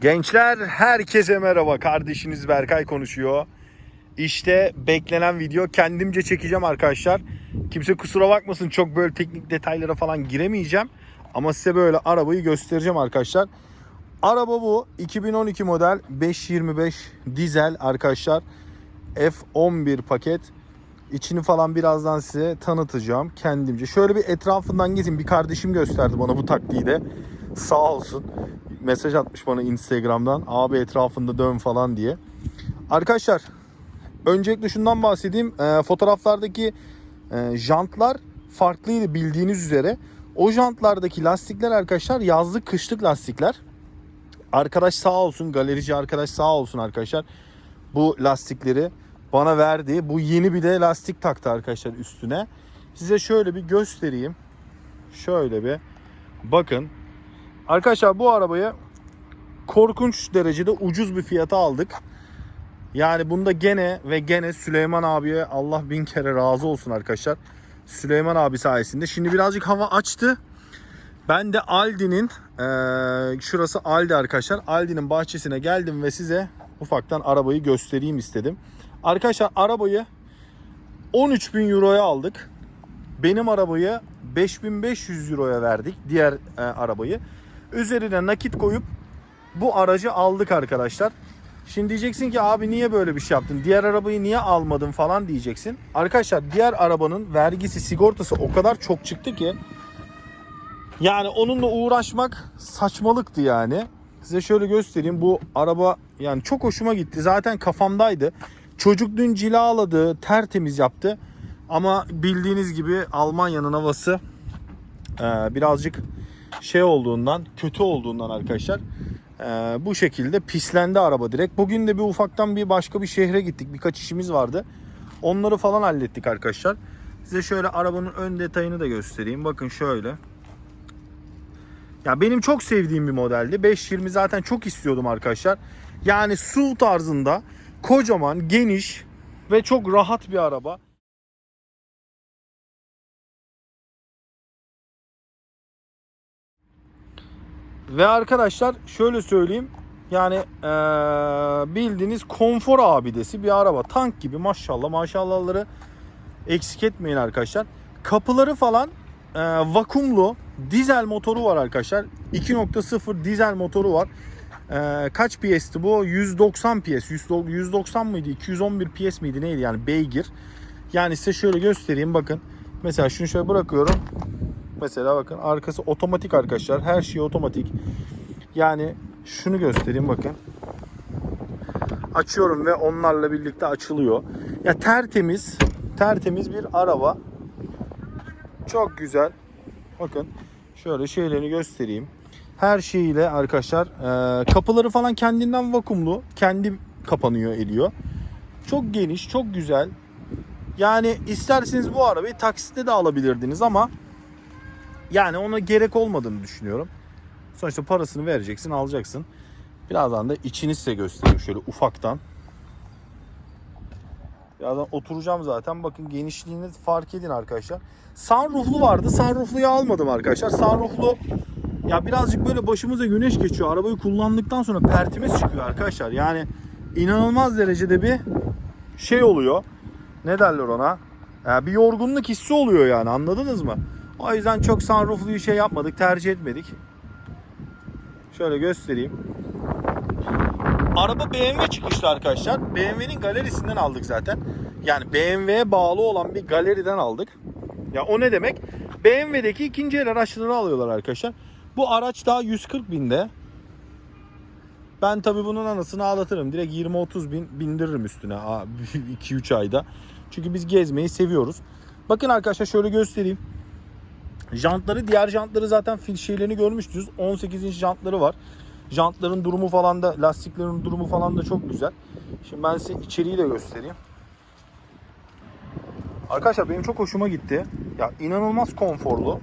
Gençler herkese merhaba. Kardeşiniz Berkay konuşuyor. İşte beklenen video kendimce çekeceğim arkadaşlar. Kimse kusura bakmasın çok böyle teknik detaylara falan giremeyeceğim. Ama size böyle arabayı göstereceğim arkadaşlar. Araba bu 2012 model 525 dizel arkadaşlar. F11 paket. İçini falan birazdan size tanıtacağım kendimce. Şöyle bir etrafından gezin. Bir kardeşim gösterdi bana bu taktiği de. Sağ olsun. Mesaj atmış bana Instagram'dan. Abi etrafında dön falan diye. Arkadaşlar öncelikle şundan bahsedeyim. Ee, fotoğraflardaki e, jantlar farklıydı bildiğiniz üzere. O jantlardaki lastikler arkadaşlar yazlık kışlık lastikler. Arkadaş sağ olsun galerici arkadaş sağ olsun arkadaşlar. Bu lastikleri bana verdi. Bu yeni bir de lastik taktı arkadaşlar üstüne. Size şöyle bir göstereyim. Şöyle bir bakın. Arkadaşlar bu arabayı korkunç derecede ucuz bir fiyata aldık. Yani bunda gene ve gene Süleyman abiye Allah bin kere razı olsun arkadaşlar. Süleyman abi sayesinde. Şimdi birazcık hava açtı. Ben de Aldi'nin eee, şurası Aldi arkadaşlar. Aldi'nin bahçesine geldim ve size ufaktan arabayı göstereyim istedim. Arkadaşlar arabayı 13.000 euroya aldık. Benim arabayı 5500 euroya verdik. Diğer e, arabayı. Üzerine nakit koyup bu aracı aldık arkadaşlar. Şimdi diyeceksin ki abi niye böyle bir şey yaptın? Diğer arabayı niye almadın falan diyeceksin. Arkadaşlar diğer arabanın vergisi, sigortası o kadar çok çıktı ki yani onunla uğraşmak saçmalıktı yani. Size şöyle göstereyim. Bu araba yani çok hoşuma gitti. Zaten kafamdaydı. Çocuk dün cilaladı, tertemiz yaptı. Ama bildiğiniz gibi Almanya'nın havası birazcık şey olduğundan, kötü olduğundan arkadaşlar e, bu şekilde pislendi araba direkt. Bugün de bir ufaktan bir başka bir şehre gittik. Birkaç işimiz vardı. Onları falan hallettik arkadaşlar. Size şöyle arabanın ön detayını da göstereyim. Bakın şöyle. Ya benim çok sevdiğim bir modeldi. 520 zaten çok istiyordum arkadaşlar. Yani SUV tarzında kocaman, geniş ve çok rahat bir araba. Ve arkadaşlar şöyle söyleyeyim. Yani eee, bildiğiniz konfor abidesi bir araba. Tank gibi maşallah maşallahları eksik etmeyin arkadaşlar. Kapıları falan eee, vakumlu dizel motoru var arkadaşlar. 2.0 dizel motoru var. Eee, kaç PS'ti bu? 190 PS. 100 190 mıydı? 211 PS miydi? Neydi yani beygir. Yani size şöyle göstereyim bakın. Mesela şunu şöyle bırakıyorum. Mesela bakın arkası otomatik arkadaşlar. Her şey otomatik. Yani şunu göstereyim bakın. Açıyorum ve onlarla birlikte açılıyor. Ya tertemiz, tertemiz bir araba. Çok güzel. Bakın şöyle şeylerini göstereyim. Her şeyiyle arkadaşlar e, kapıları falan kendinden vakumlu. Kendi kapanıyor ediyor. Çok geniş, çok güzel. Yani isterseniz bu arabayı taksitte de alabilirdiniz ama yani ona gerek olmadığını düşünüyorum. Sonuçta parasını vereceksin, alacaksın. Birazdan da içini size göstereyim şöyle ufaktan. Birazdan oturacağım zaten. Bakın genişliğini fark edin arkadaşlar. Sunrooflu vardı. Sunroofluyu almadım arkadaşlar. Sunrooflu ya birazcık böyle başımıza güneş geçiyor. Arabayı kullandıktan sonra pertimiz çıkıyor arkadaşlar. Yani inanılmaz derecede bir şey oluyor. Ne derler ona? Ya bir yorgunluk hissi oluyor yani anladınız mı? O yüzden çok sunroofluyu şey yapmadık, tercih etmedik. Şöyle göstereyim. Araba BMW çıkışlı arkadaşlar. BMW'nin galerisinden aldık zaten. Yani BMW'ye bağlı olan bir galeriden aldık. Ya o ne demek? BMW'deki ikinci el araçları alıyorlar arkadaşlar. Bu araç daha 140 binde. Ben tabi bunun anasını ağlatırım. Direkt 20-30 bin bindiririm üstüne 2-3 ayda. Çünkü biz gezmeyi seviyoruz. Bakın arkadaşlar şöyle göstereyim. Jantları diğer jantları zaten fil şeylerini görmüştünüz. 18 inç jantları var. Jantların durumu falan da lastiklerin durumu falan da çok güzel. Şimdi ben size içeriği de göstereyim. Arkadaşlar benim çok hoşuma gitti. Ya inanılmaz konforlu.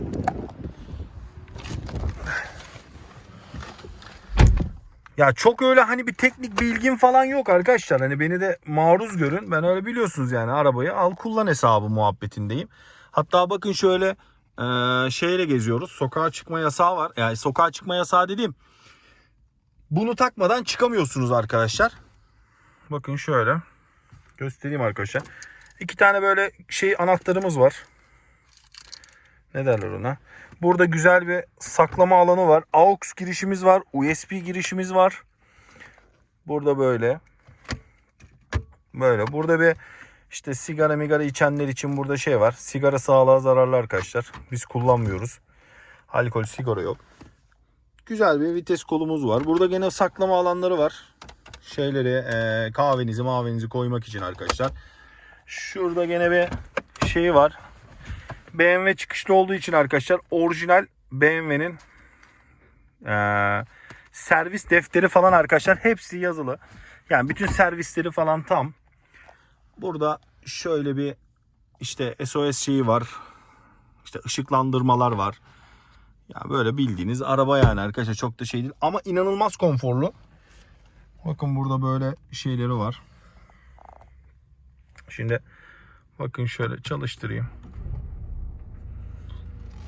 Ya çok öyle hani bir teknik bilgim falan yok arkadaşlar. Hani beni de maruz görün. Ben öyle biliyorsunuz yani arabayı al kullan hesabı muhabbetindeyim. Hatta bakın şöyle e, şeyle geziyoruz. Sokağa çıkma yasağı var. Yani sokağa çıkma yasağı dediğim Bunu takmadan çıkamıyorsunuz arkadaşlar. Bakın şöyle. Göstereyim arkadaşlar. İki tane böyle şey anahtarımız var. Ne derler ona? Burada güzel bir saklama alanı var. AUX girişimiz var. USB girişimiz var. Burada böyle. Böyle. Burada bir işte sigara migara içenler için burada şey var. Sigara sağlığa zararlı arkadaşlar. Biz kullanmıyoruz. Alkol sigara yok. Güzel bir vites kolumuz var. Burada gene saklama alanları var. Şeyleri e, kahvenizi mahvenizi koymak için arkadaşlar. Şurada gene bir şey var. BMW çıkışlı olduğu için arkadaşlar orijinal BMW'nin e, servis defteri falan arkadaşlar hepsi yazılı. Yani bütün servisleri falan tam. Burada şöyle bir işte SOS şeyi var. İşte ışıklandırmalar var. Ya böyle bildiğiniz araba yani arkadaşlar çok da şey değil ama inanılmaz konforlu. Bakın burada böyle şeyleri var. Şimdi bakın şöyle çalıştırayım.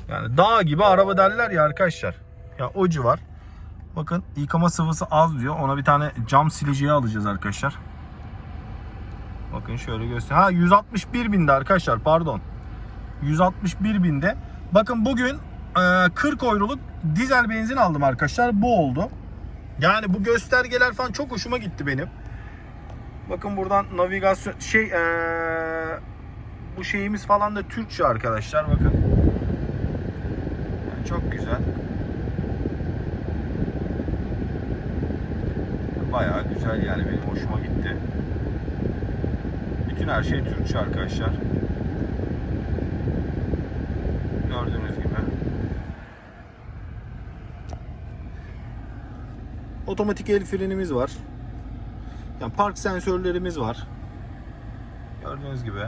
Yani dağ gibi araba derler ya arkadaşlar. Ya o civar. Bakın yıkama sıvısı az diyor. Ona bir tane cam sileceği alacağız arkadaşlar. Bakın şöyle göster. Ha 161 binde arkadaşlar pardon. 161 binde. Bakın bugün e, 40 euroluk dizel benzin aldım arkadaşlar. Bu oldu. Yani bu göstergeler falan çok hoşuma gitti benim. Bakın buradan navigasyon şey e, bu şeyimiz falan da Türkçe arkadaşlar bakın. Yani çok güzel. Bayağı güzel yani benim hoşuma gitti. Bütün her şey Türkçe arkadaşlar. Gördüğünüz gibi. Otomatik el frenimiz var. Yani park sensörlerimiz var. Gördüğünüz gibi.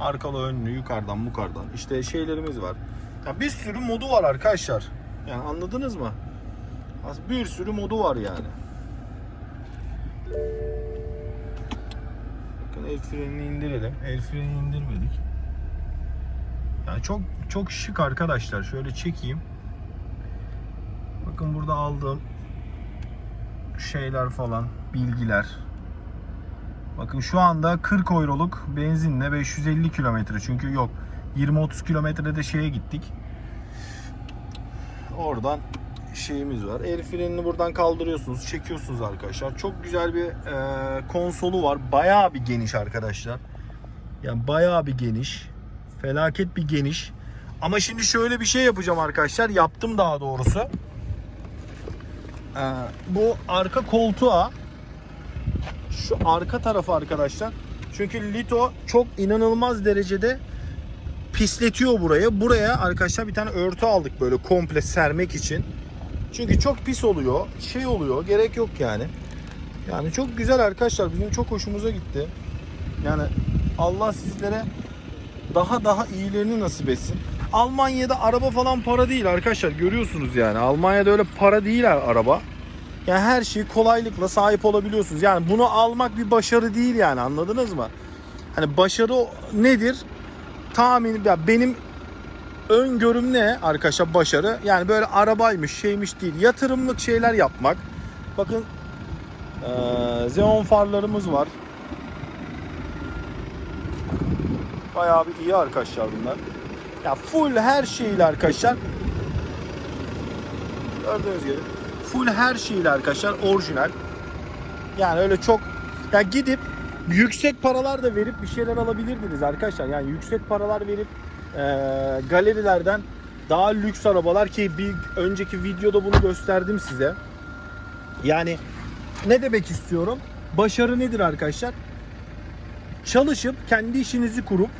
Arkalı önlü yukarıdan yukarıdan. İşte şeylerimiz var. Ya bir sürü modu var arkadaşlar. Yani anladınız mı? Bir sürü modu var yani. El frenini indirelim. El frenini indirmedik. Yani çok çok şık arkadaşlar. Şöyle çekeyim. Bakın burada aldığım şeyler falan, bilgiler. Bakın şu anda 40 euroluk benzinle 550 kilometre. Çünkü yok 20-30 kilometrede şeye gittik. Oradan şeyimiz var. El frenini buradan kaldırıyorsunuz, çekiyorsunuz arkadaşlar. Çok güzel bir e, konsolu var. Bayağı bir geniş arkadaşlar. Yani bayağı bir geniş. Felaket bir geniş. Ama şimdi şöyle bir şey yapacağım arkadaşlar. Yaptım daha doğrusu. Ee, bu arka koltuğa şu arka tarafı arkadaşlar. Çünkü Lito çok inanılmaz derecede pisletiyor burayı. Buraya arkadaşlar bir tane örtü aldık böyle komple sermek için. Çünkü çok pis oluyor. Şey oluyor. Gerek yok yani. Yani çok güzel arkadaşlar. Bizim çok hoşumuza gitti. Yani Allah sizlere daha daha iyilerini nasip etsin. Almanya'da araba falan para değil arkadaşlar. Görüyorsunuz yani. Almanya'da öyle para değil araba. Yani her şeyi kolaylıkla sahip olabiliyorsunuz. Yani bunu almak bir başarı değil yani anladınız mı? Hani başarı nedir? Tahmin ya benim öngörüm ne arkadaşlar başarı? Yani böyle arabaymış şeymiş değil. Yatırımlık şeyler yapmak. Bakın eee Xenon farlarımız var. Bayağı bir iyi arkadaşlar bunlar. Ya full her şeyle arkadaşlar. Gördüğünüz gibi full her şeyle arkadaşlar orijinal. Yani öyle çok ya gidip yüksek paralar da verip bir şeyler alabilirdiniz arkadaşlar. Yani yüksek paralar verip e, galerilerden daha lüks arabalar ki bir önceki videoda bunu gösterdim size. Yani ne demek istiyorum? Başarı nedir arkadaşlar? Çalışıp kendi işinizi kurup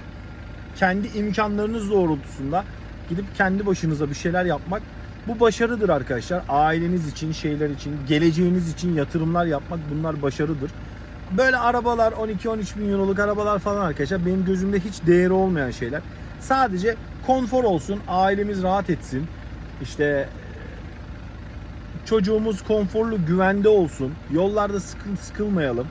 kendi imkanlarınız doğrultusunda gidip kendi başınıza bir şeyler yapmak bu başarıdır arkadaşlar. Aileniz için, şeyler için, geleceğiniz için yatırımlar yapmak bunlar başarıdır. Böyle arabalar 12-13 bin euroluk arabalar falan arkadaşlar benim gözümde hiç değeri olmayan şeyler. Sadece konfor olsun, ailemiz rahat etsin. İşte çocuğumuz konforlu, güvende olsun. Yollarda sıkıl sıkılmayalım.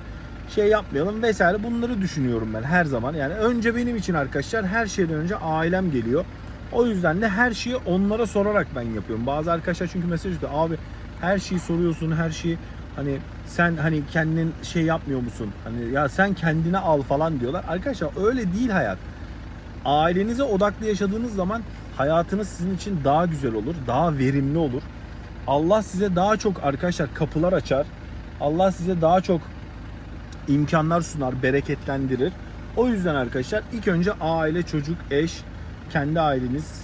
Şey yapmayalım vesaire. Bunları düşünüyorum ben her zaman. Yani önce benim için arkadaşlar her şeyden önce ailem geliyor. O yüzden de her şeyi onlara sorarak ben yapıyorum. Bazı arkadaşlar çünkü mesaj atıyor. Abi Her şeyi soruyorsun, her şeyi hani sen hani kendin şey yapmıyor musun? Hani ya sen kendine al falan diyorlar. Arkadaşlar öyle değil hayat. Ailenize odaklı yaşadığınız zaman hayatınız sizin için daha güzel olur, daha verimli olur. Allah size daha çok arkadaşlar kapılar açar. Allah size daha çok imkanlar sunar, bereketlendirir. O yüzden arkadaşlar ilk önce aile, çocuk, eş, kendi aileniz,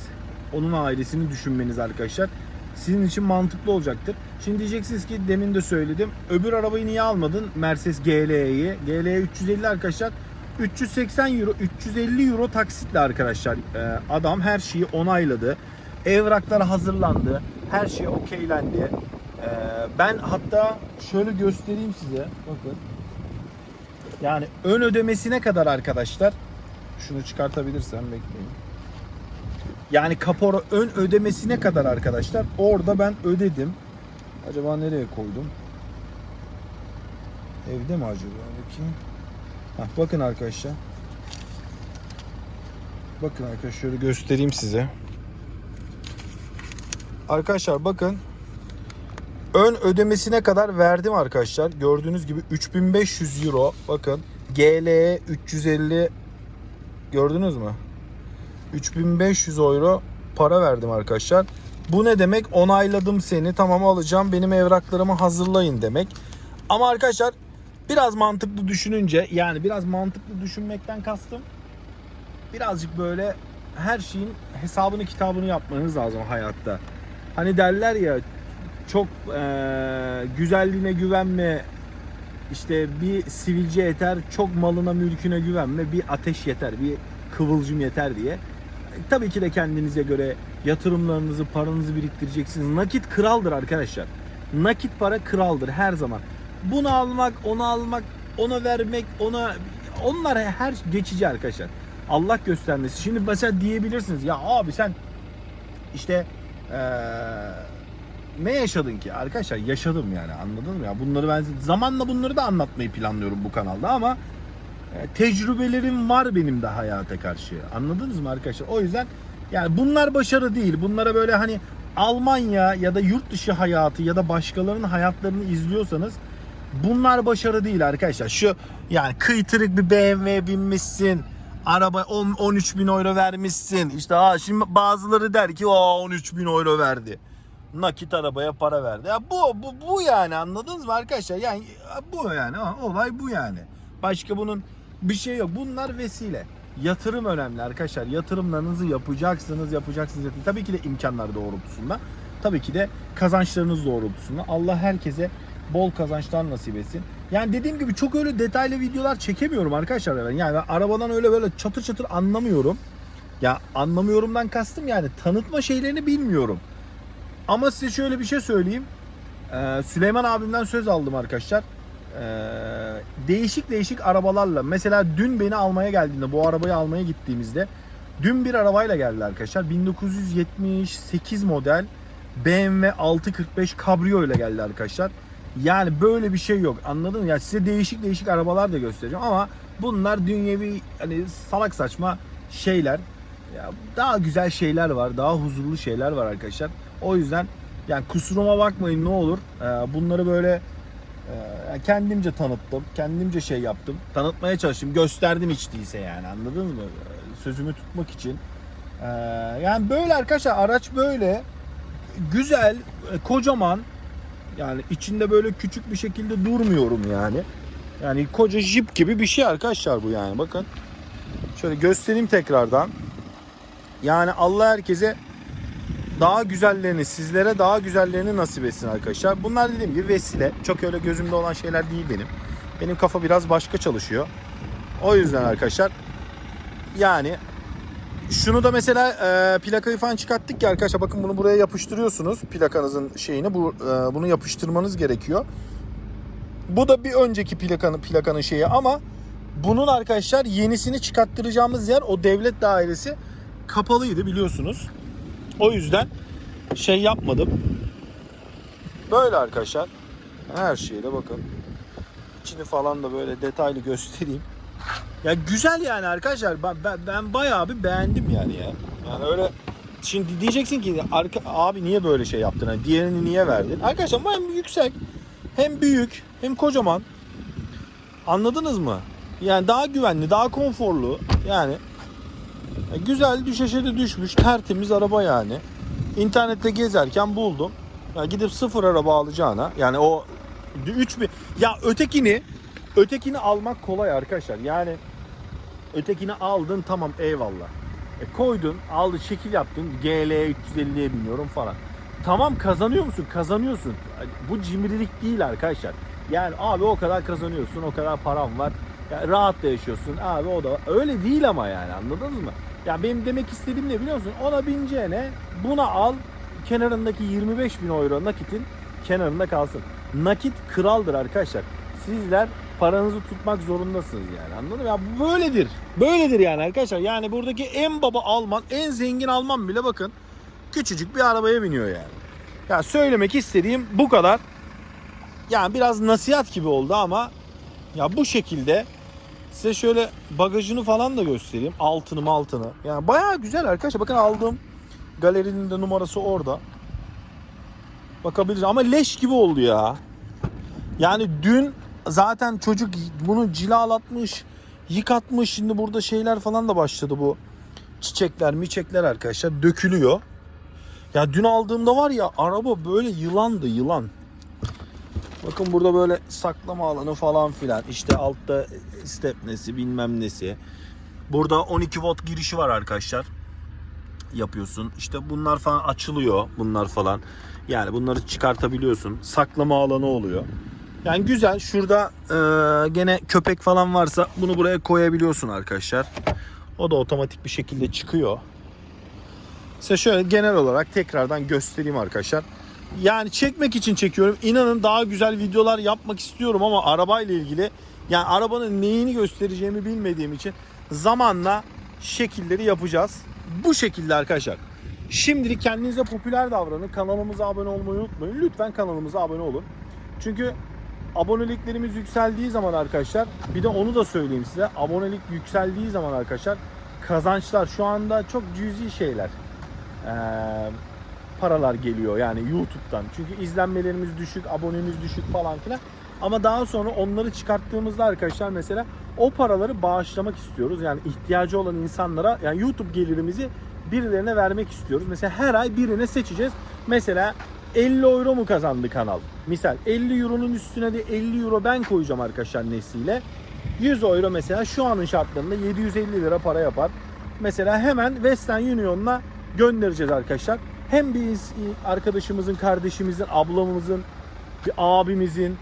onun ailesini düşünmeniz arkadaşlar. Sizin için mantıklı olacaktır. Şimdi diyeceksiniz ki demin de söyledim. Öbür arabayı niye almadın? Mercedes GLE'yi. GLE 350 arkadaşlar. 380 euro, 350 euro taksitle arkadaşlar. Ee, adam her şeyi onayladı. Evraklar hazırlandı. Her şey okeylendi. Ee, ben hatta şöyle göstereyim size. Bakın. Yani ön ödemesine kadar arkadaşlar. Şunu çıkartabilirsem bekleyin. Yani kapora ön ödemesine kadar arkadaşlar orada ben ödedim. Acaba nereye koydum? Evde mi acaba? Bakayım. Hah, bakın arkadaşlar. Bakın arkadaşlar şöyle göstereyim size. Arkadaşlar bakın. Ön ödemesine kadar verdim arkadaşlar. Gördüğünüz gibi 3500 euro. Bakın GLE 350 gördünüz mü? 3500 euro para verdim arkadaşlar. Bu ne demek? Onayladım seni. Tamam alacağım. Benim evraklarımı hazırlayın demek. Ama arkadaşlar biraz mantıklı düşününce yani biraz mantıklı düşünmekten kastım birazcık böyle her şeyin hesabını kitabını yapmanız lazım hayatta. Hani derler ya çok eee, güzelliğine güvenme işte bir sivilce yeter çok malına mülküne güvenme bir ateş yeter bir kıvılcım yeter diye. Tabii ki de kendinize göre yatırımlarınızı paranızı biriktireceksiniz. Nakit kraldır arkadaşlar. Nakit para kraldır her zaman. Bunu almak, onu almak, ona vermek, ona onlar her geçici arkadaşlar. Allah göstermesi. Şimdi mesela diyebilirsiniz ya abi sen işte eee, ne yaşadın ki? Arkadaşlar yaşadım yani anladın mı ya? Bunları ben zamanla bunları da anlatmayı planlıyorum bu kanalda ama e, tecrübelerim var benim de hayata karşı. Anladınız mı arkadaşlar? O yüzden yani bunlar başarı değil. Bunlara böyle hani Almanya ya da yurt dışı hayatı ya da başkalarının hayatlarını izliyorsanız bunlar başarı değil arkadaşlar. Şu yani kıytırık bir BMW binmişsin. Araba 10 13 bin euro vermişsin. İşte ha şimdi bazıları der ki o 13 bin euro verdi. Nakit arabaya para verdi. Ya bu bu bu yani anladınız mı arkadaşlar? Yani bu yani olay bu yani. Başka bunun bir şey yok. Bunlar vesile. Yatırım önemli arkadaşlar. Yatırımlarınızı yapacaksınız. yapacaksınız. Tabii ki de imkanlar doğrultusunda. Tabii ki de kazançlarınız doğrultusunda. Allah herkese bol kazançlar nasip etsin. Yani dediğim gibi çok öyle detaylı videolar çekemiyorum arkadaşlar ben. Yani arabadan öyle böyle çatır çatır anlamıyorum. Ya anlamıyorumdan kastım yani tanıtma şeylerini bilmiyorum. Ama size şöyle bir şey söyleyeyim. Ee, Süleyman abimden söz aldım arkadaşlar. Ee, değişik değişik arabalarla. Mesela dün beni almaya geldiğinde, bu arabayı almaya gittiğimizde dün bir arabayla geldi arkadaşlar. 1978 model BMW 645 Cabrio ile geldi arkadaşlar. Yani böyle bir şey yok. Anladın mı? Ya size değişik değişik arabalar da göstereceğim ama bunlar dünyevi hani salak saçma şeyler. Ya daha güzel şeyler var, daha huzurlu şeyler var arkadaşlar. O yüzden yani kusuruma bakmayın ne olur. Ee, bunları böyle e, kendimce tanıttım, kendimce şey yaptım. Tanıtmaya çalıştım, gösterdim hiç değilse yani anladınız mı? Sözümü tutmak için. Ee, yani böyle arkadaşlar araç böyle güzel, e, kocaman. Yani içinde böyle küçük bir şekilde durmuyorum yani. Yani koca jip gibi bir şey arkadaşlar bu yani bakın. Şöyle göstereyim tekrardan. Yani Allah herkese daha güzellerini, sizlere daha güzellerini nasip etsin arkadaşlar. Bunlar dediğim gibi vesile. Çok öyle gözümde olan şeyler değil benim. Benim kafa biraz başka çalışıyor. O yüzden arkadaşlar yani şunu da mesela e, plakayı falan çıkarttık ya arkadaşlar bakın bunu buraya yapıştırıyorsunuz plakanızın şeyini bu e, bunu yapıştırmanız gerekiyor. Bu da bir önceki plakanın plakanın şeyi ama bunun arkadaşlar yenisini çıkarttıracağımız yer o devlet dairesi kapalıydı biliyorsunuz. O yüzden şey yapmadım. Böyle arkadaşlar. Her şeye de bakın. İçini falan da böyle detaylı göstereyim. Ya güzel yani arkadaşlar. Ben, ben, ben bayağı bir beğendim yani ya. Yani öyle şimdi diyeceksin ki arka, abi niye böyle şey yaptın? Hani diğerini niye verdin? Arkadaşlar hem yüksek hem büyük hem kocaman. Anladınız mı? Yani daha güvenli, daha konforlu. Yani e, güzel düşeşe de düşmüş tertemiz araba yani. İnternette gezerken buldum. Ya gidip sıfır araba alacağına yani o 3 bin ya ötekini ötekini almak kolay arkadaşlar. Yani ötekini aldın tamam eyvallah. E koydun, aldın, şekil yaptın. GL 350'ye biniyorum falan. Tamam kazanıyor musun? Kazanıyorsun. Bu cimrilik değil arkadaşlar. Yani abi o kadar kazanıyorsun, o kadar param var. Ya rahat da yaşıyorsun. Abi o da öyle değil ama yani anladınız mı? Ya benim demek istediğim ne biliyor musun? Ona bineceğine buna al kenarındaki 25 bin euro nakitin kenarında kalsın. Nakit kraldır arkadaşlar. Sizler paranızı tutmak zorundasınız yani anladın mı? Ya böyledir. Böyledir yani arkadaşlar. Yani buradaki en baba Alman, en zengin Alman bile bakın küçücük bir arabaya biniyor yani. Ya söylemek istediğim bu kadar. Yani biraz nasihat gibi oldu ama ya bu şekilde size şöyle bagajını falan da göstereyim. Altını altını. Yani bayağı güzel arkadaşlar. Bakın aldığım galerinin de numarası orada. Bakabiliriz ama leş gibi oldu ya. Yani dün zaten çocuk bunu cilalatmış, yıkatmış. Şimdi burada şeyler falan da başladı bu. Çiçekler, miçekler arkadaşlar dökülüyor. Ya dün aldığımda var ya araba böyle yılandı yılan. Bakın burada böyle saklama alanı falan filan. İşte altta stepnesi bilmem nesi. Burada 12 volt girişi var arkadaşlar. Yapıyorsun. İşte bunlar falan açılıyor. Bunlar falan. Yani bunları çıkartabiliyorsun. Saklama alanı oluyor. Yani güzel. Şurada e, gene köpek falan varsa bunu buraya koyabiliyorsun arkadaşlar. O da otomatik bir şekilde çıkıyor. Size şöyle genel olarak tekrardan göstereyim arkadaşlar. Yani çekmek için çekiyorum. İnanın daha güzel videolar yapmak istiyorum ama arabayla ilgili yani arabanın neyini göstereceğimi bilmediğim için zamanla şekilleri yapacağız. Bu şekilde arkadaşlar. Şimdilik kendinize popüler davranın. Kanalımıza abone olmayı unutmayın. Lütfen kanalımıza abone olun. Çünkü aboneliklerimiz yükseldiği zaman arkadaşlar bir de onu da söyleyeyim size. Abonelik yükseldiği zaman arkadaşlar kazançlar şu anda çok cüzi şeyler. Ee, paralar geliyor yani YouTube'dan. Çünkü izlenmelerimiz düşük, abonemiz düşük falan filan. Ama daha sonra onları çıkarttığımızda arkadaşlar mesela o paraları bağışlamak istiyoruz. Yani ihtiyacı olan insanlara yani YouTube gelirimizi birilerine vermek istiyoruz. Mesela her ay birine seçeceğiz. Mesela 50 euro mu kazandı kanal? Misal 50 euronun üstüne de 50 euro ben koyacağım arkadaşlar nesiyle. 100 euro mesela şu anın şartlarında 750 lira para yapar. Mesela hemen Western Union'la göndereceğiz arkadaşlar. Hem biz arkadaşımızın, kardeşimizin, ablamızın, bir abimizin,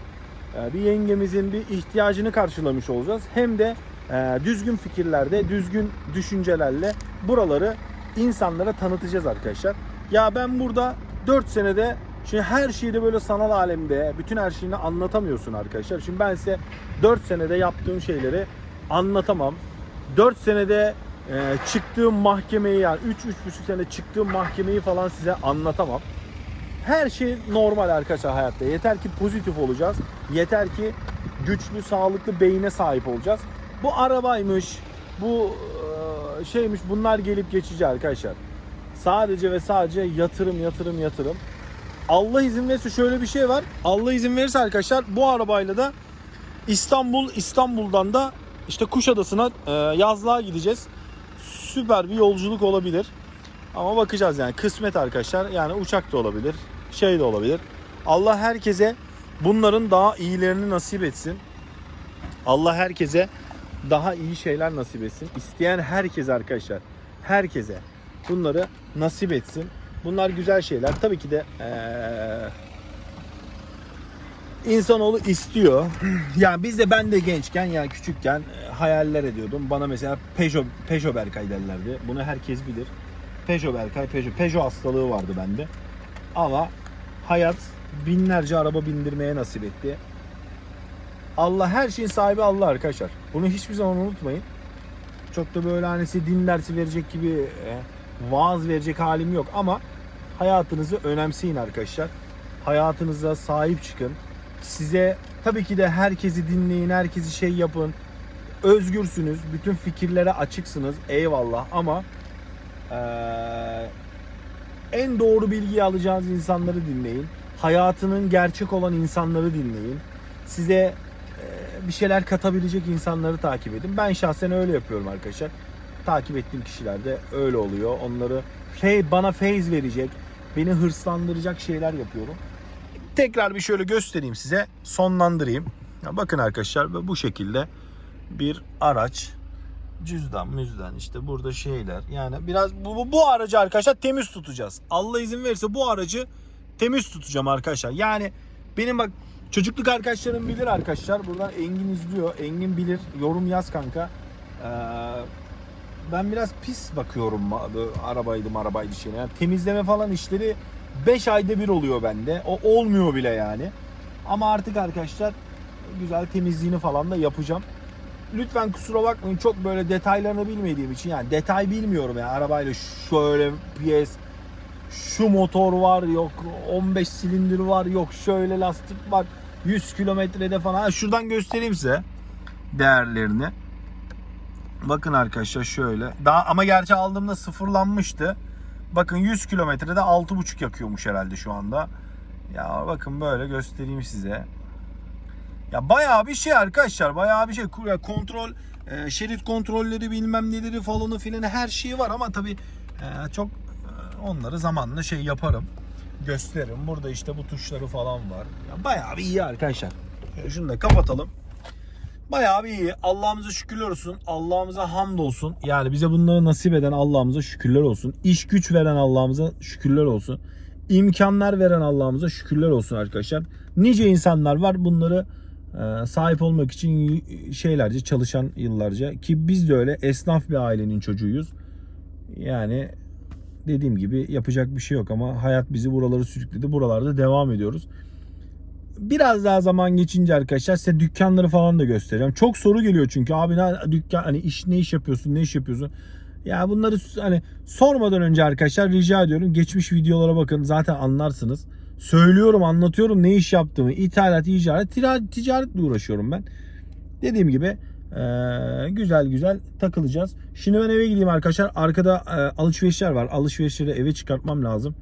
e, bir yengemizin bir ihtiyacını karşılamış olacağız. Hem de e, düzgün fikirlerde, düzgün düşüncelerle buraları insanlara tanıtacağız arkadaşlar. Ya ben burada 4 senede Şimdi her şeyi de böyle sanal alemde bütün her şeyini anlatamıyorsun arkadaşlar. Şimdi ben size 4 senede yaptığım şeyleri anlatamam. 4 senede e, çıktığım mahkemeyi yani 3-3,5 sene çıktığım mahkemeyi falan size anlatamam. Her şey normal arkadaşlar hayatta. Yeter ki pozitif olacağız. Yeter ki güçlü, sağlıklı beyine sahip olacağız. Bu arabaymış, bu e, şeymiş bunlar gelip geçici arkadaşlar. Sadece ve sadece yatırım, yatırım, yatırım. Allah izin verirse şöyle bir şey var. Allah izin verirse arkadaşlar bu arabayla da İstanbul, İstanbul'dan da işte Kuşadası'na e, yazlığa gideceğiz. Süper bir yolculuk olabilir. Ama bakacağız yani kısmet arkadaşlar. Yani uçak da olabilir, şey de olabilir. Allah herkese bunların daha iyilerini nasip etsin. Allah herkese daha iyi şeyler nasip etsin. İsteyen herkese arkadaşlar, herkese bunları nasip etsin. Bunlar güzel şeyler. Tabii ki de eee insanoğlu istiyor. yani biz de ben de gençken yani küçükken hayaller ediyordum. Bana mesela Peugeot, Peugeot Berkay derlerdi. Bunu herkes bilir. Peugeot Berkay, Peugeot. Peugeot hastalığı vardı bende. Ama hayat binlerce araba bindirmeye nasip etti. Allah her şeyin sahibi Allah arkadaşlar. Bunu hiçbir zaman unutmayın. Çok da böyle size din dersi verecek gibi e, vaaz verecek halim yok ama hayatınızı önemseyin arkadaşlar. Hayatınıza sahip çıkın. Size tabii ki de herkesi dinleyin, herkesi şey yapın. Özgürsünüz, bütün fikirlere açıksınız. Eyvallah ama eee, En doğru bilgiyi alacağınız insanları dinleyin. Hayatının gerçek olan insanları dinleyin. Size bir şeyler katabilecek insanları takip edin. Ben şahsen öyle yapıyorum arkadaşlar. Takip ettiğim kişiler de öyle oluyor. Onları fe, bana feyz verecek, beni hırslandıracak şeyler yapıyorum. Tekrar bir şöyle göstereyim size. Sonlandırayım. Ya bakın arkadaşlar bu şekilde bir araç cüzdan müzdan işte burada şeyler yani biraz bu, bu, bu aracı arkadaşlar temiz tutacağız. Allah izin verirse bu aracı temiz tutacağım arkadaşlar. Yani benim bak çocukluk arkadaşlarım bilir arkadaşlar. Buradan Engin izliyor. Engin bilir. Yorum yaz kanka. Ee, ben biraz pis bakıyorum arabaydı arabaydı şeyine. Yani temizleme falan işleri 5 ayda bir oluyor bende. O olmuyor bile yani. Ama artık arkadaşlar güzel temizliğini falan da yapacağım. Lütfen kusura bakmayın çok böyle detaylarını bilmediğim için yani detay bilmiyorum yani arabayla şöyle piyes şu motor var yok 15 silindir var yok şöyle lastik var 100 kilometrede falan Ha, şuradan göstereyim size değerlerini. Bakın arkadaşlar şöyle. Daha ama gerçi aldığımda sıfırlanmıştı. Bakın 100 kilometrede 6.5 yakıyormuş herhalde şu anda. Ya bakın böyle göstereyim size. Ya bayağı bir şey arkadaşlar. Bayağı bir şey. Kontrol, e, şerit kontrolleri bilmem neleri falanı filanı her şeyi var ama tabii e, çok e, onları zamanla şey yaparım. Gösteririm. Burada işte bu tuşları falan var. Ya bayağı bir iyi arkadaşlar. Şunu da kapatalım. Bayağı bir iyi. Allah'ımıza şükürler olsun. Allah'ımıza hamd olsun. Yani bize bunları nasip eden Allah'ımıza şükürler olsun. İş güç veren Allah'ımıza şükürler olsun. İmkanlar veren Allah'ımıza şükürler olsun arkadaşlar. Nice insanlar var bunları e, sahip olmak için şeylerce çalışan yıllarca ki biz de öyle esnaf bir ailenin çocuğuyuz. Yani dediğim gibi yapacak bir şey yok ama hayat bizi buraları sürükledi. Buralarda devam ediyoruz. Biraz daha zaman geçince arkadaşlar size dükkanları falan da göstereceğim. Çok soru geliyor çünkü abi ne dükkan hani iş ne iş yapıyorsun ne iş yapıyorsun. Ya bunları hani sormadan önce arkadaşlar rica ediyorum geçmiş videolara bakın zaten anlarsınız. Söylüyorum anlatıyorum ne iş yaptığımı ithalat ticaret tira- ticaretle uğraşıyorum ben. Dediğim gibi eee, güzel güzel takılacağız. Şimdi ben eve gideyim arkadaşlar. Arkada eee, alışverişler var. Alışverişleri eve çıkartmam lazım.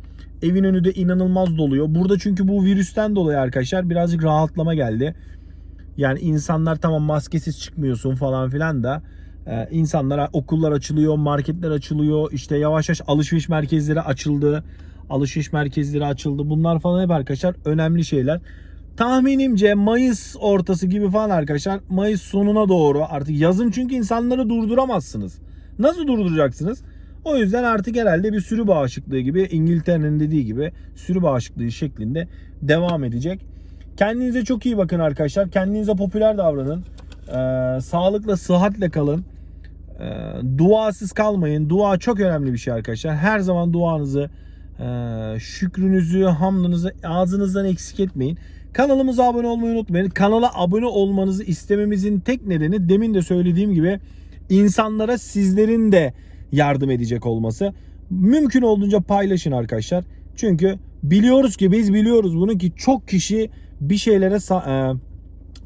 Evin önü de inanılmaz doluyor. Burada çünkü bu virüsten dolayı arkadaşlar birazcık rahatlama geldi. Yani insanlar tamam maskesiz çıkmıyorsun falan filan da e, insanlara okullar açılıyor, marketler açılıyor. işte yavaş yavaş alışveriş merkezleri açıldı. Alışveriş merkezleri açıldı. Bunlar falan hep arkadaşlar önemli şeyler. Tahminimce Mayıs ortası gibi falan arkadaşlar. Mayıs sonuna doğru artık yazın çünkü insanları durduramazsınız. Nasıl durduracaksınız? O yüzden artık herhalde bir sürü bağışıklığı gibi İngiltere'nin dediği gibi sürü bağışıklığı şeklinde devam edecek. Kendinize çok iyi bakın arkadaşlar. Kendinize popüler davranın. Ee, sağlıkla, sıhhatle kalın. Ee, duasız kalmayın. Dua çok önemli bir şey arkadaşlar. Her zaman duanızı, e, şükrünüzü, hamdınızı ağzınızdan eksik etmeyin. Kanalımıza abone olmayı unutmayın. Kanala abone olmanızı istememizin tek nedeni demin de söylediğim gibi insanlara sizlerin de yardım edecek olması. Mümkün olduğunca paylaşın arkadaşlar. Çünkü biliyoruz ki biz biliyoruz bunu ki çok kişi bir şeylere e,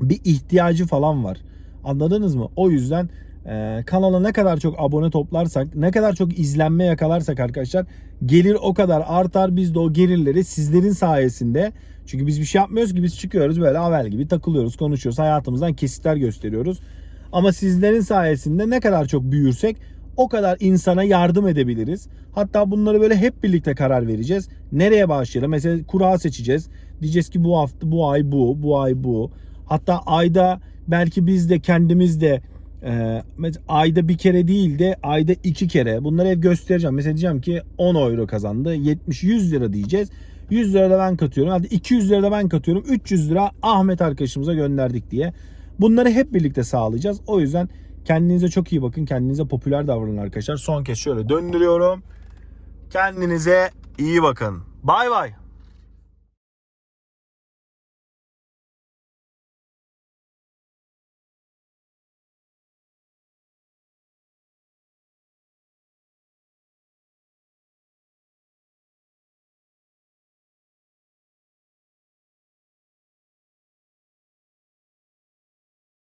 bir ihtiyacı falan var. Anladınız mı? O yüzden e, kanala ne kadar çok abone toplarsak, ne kadar çok izlenme yakalarsak arkadaşlar gelir o kadar artar. Biz de o gelirleri sizlerin sayesinde çünkü biz bir şey yapmıyoruz ki biz çıkıyoruz böyle havel gibi takılıyoruz, konuşuyoruz. Hayatımızdan kesitler gösteriyoruz. Ama sizlerin sayesinde ne kadar çok büyürsek o kadar insana yardım edebiliriz. Hatta bunları böyle hep birlikte karar vereceğiz. Nereye başlayalım? Mesela kura seçeceğiz. Diyeceğiz ki bu hafta, bu ay bu, bu ay bu. Hatta ayda belki biz de kendimiz de e, ayda bir kere değil de ayda iki kere bunları hep göstereceğim. Mesela diyeceğim ki 10 euro kazandı. 70 100 lira diyeceğiz. 100 lira da ben katıyorum. Hadi 200 lira da ben katıyorum. 300 lira Ahmet arkadaşımıza gönderdik diye. Bunları hep birlikte sağlayacağız. O yüzden kendinize çok iyi bakın. Kendinize popüler davranın arkadaşlar. Son kez şöyle döndürüyorum. Kendinize iyi bakın. Bay bay.